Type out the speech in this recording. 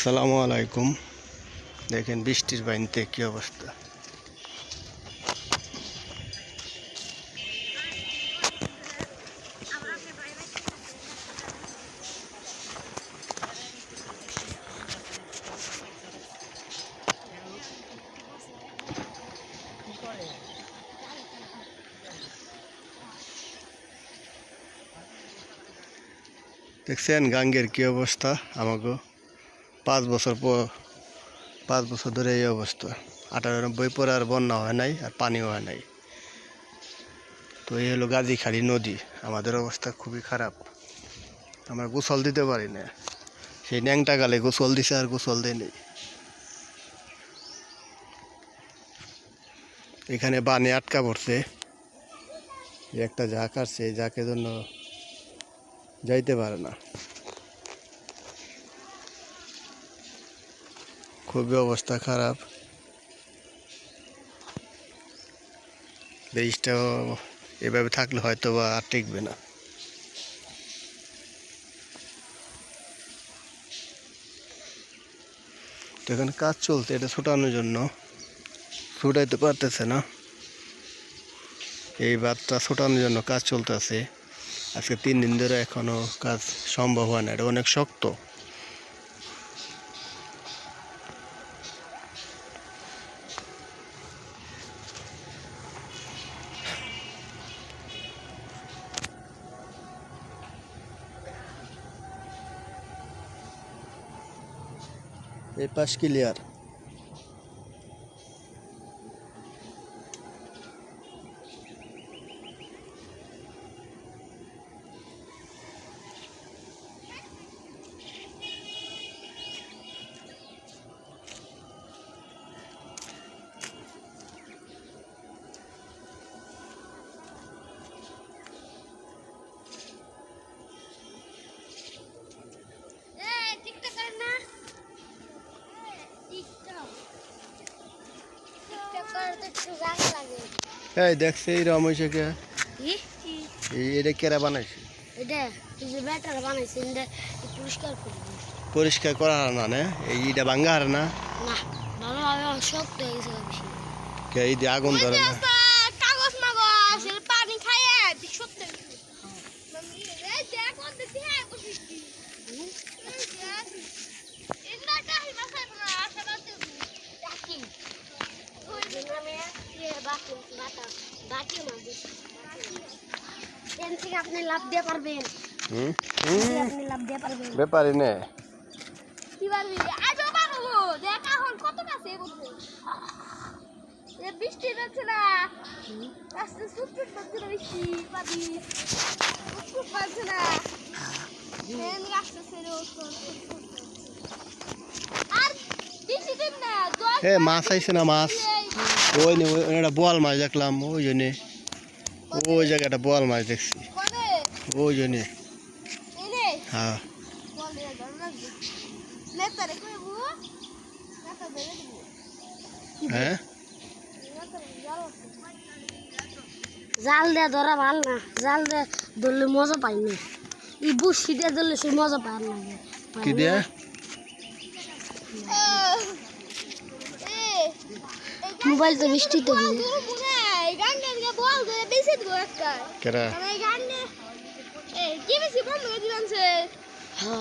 আসসালামু আলাইকুম। দেখেন বৃষ্টির বাড়িতে কি অবস্থা। দেখছেন গাঙ্গের কি অবস্থা আমাকে পাঁচ বছর পর, পাঁচ বছর ধরে এই অবস্থা। আটানব্বই পরে আর বন্যা হয় নাই আর পানিও হয় নাই। তো এই হলো গাজীখালি নদী। আমাদের অবস্থা খুবই খারাপ। আমরা গোসল দিতে পারি না। সেই ন্যাংটা গালে গোসল দিছে আর গোসল দেয় নেই। এখানে বানে আটকা পড়ছে। একটা ঝাঁক আসছে, এই ঝাঁকের জন্য যাইতে পারে না। খুবই অবস্থা খারাপ। ব্রিজটাও এভাবে থাকলে হয়তো বা আর টিকবে না। তো এখানে কাজ চলছে, এটা ছুটানোর জন্য। ছুটাইতে পারতেছে না। এই বাদটা ছুটানোর জন্য কাজ চলতেছে। আজকে তিন দিন ধরে এখনও কাজ সম্ভব হয় না, এটা অনেক শক্ত। এই পাশ ক্লিয়ার এই দেখছে এই রমেশকে কে? এটা কেরা বানাইছে? যে পরিষ্কার করে হার না না? এই ইটা ভাঙ্গা হার না? এই দিয়ে আগুন ধরে না? ব্যাপারই নে কি পারবি? আজও পারব দেখ এখন কত কাছে বলব বৃষ্টি যাচ্ছে না। রাস্তা সুটুট পাচ্ছে না বৃষ্টি পাবি। সুটুট পাচ্ছে না। ট্রেন রাস্তা ছেড়ে আর বেশি দিন না জল মাছ আইছে না মাছ। ওই নে ওই একটা বোয়াল মাছ দেখলাম ওই জন্যে। ওই জায়গায় একটা বোয়াল মাছ দেখছি। ওই জন্যে। হ্যাঁ। বল হ্যাঁ? জাল দিয়ে ধরা ভালো না। জাল দিয়ে ধরলে মজা পাই না। এই বুসি দিয়ে ধরলে সে মজা পায় না কি দিয়ে? মোবাইল তো বৃষ্টিতে কেরা কি বেশি বন্ধ করে